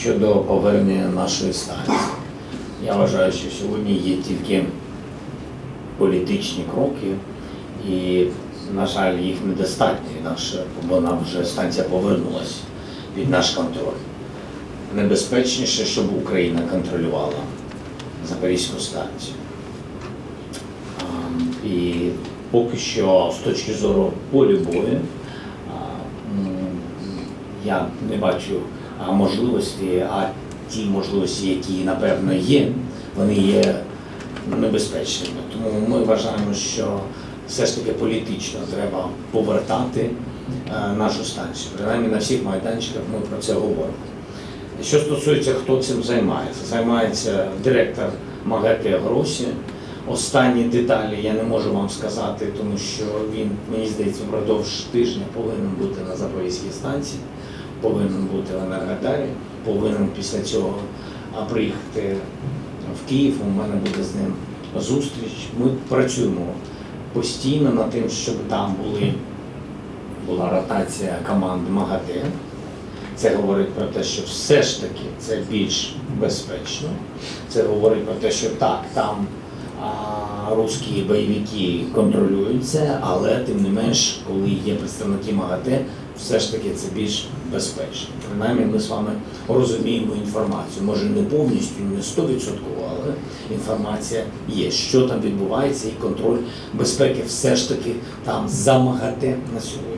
щодо повернення нашої станції. Я вважаю, що сьогодні є тільки політичні кроки, і, на жаль, їх недостатньо, інакше вона вже станція повернулася під наш контроль. Небезпечніше, щоб Україна контролювала Запорізьку станцію. І поки що, з точки зору полю бою, я не бачу можливості, а ті можливості, які напевно є, вони є небезпечними. Тому ми вважаємо, що все ж таки політично треба повертати е, нашу станцію. Принаймні на всіх майданчиках ми про це говоримо. Що стосується, хто цим займається, займається директор МАГАТЕ Гросі. Останні деталі я не можу вам сказати, тому що він, мені здається, впродовж тижня повинен бути на Запорізькій станції, повинен бути в Енергодарі, повинен після цього приїхати в Київ. У мене буде з ним зустріч. Ми працюємо постійно над тим, щоб там були, була ротація команд МАГАТЕ. Це говорить про те, що все ж таки це більш безпечно. Це говорить про те, що так, там русські бойовики контролюють це, але тим не менш, коли є представники МАГАТЕ, все ж таки це більш безпечно. Принаймні ми з вами розуміємо інформацію. Може не повністю, не 100%, але інформація є, що там відбувається, і контроль безпеки все ж таки там за МАГАТЕ на сьогодні.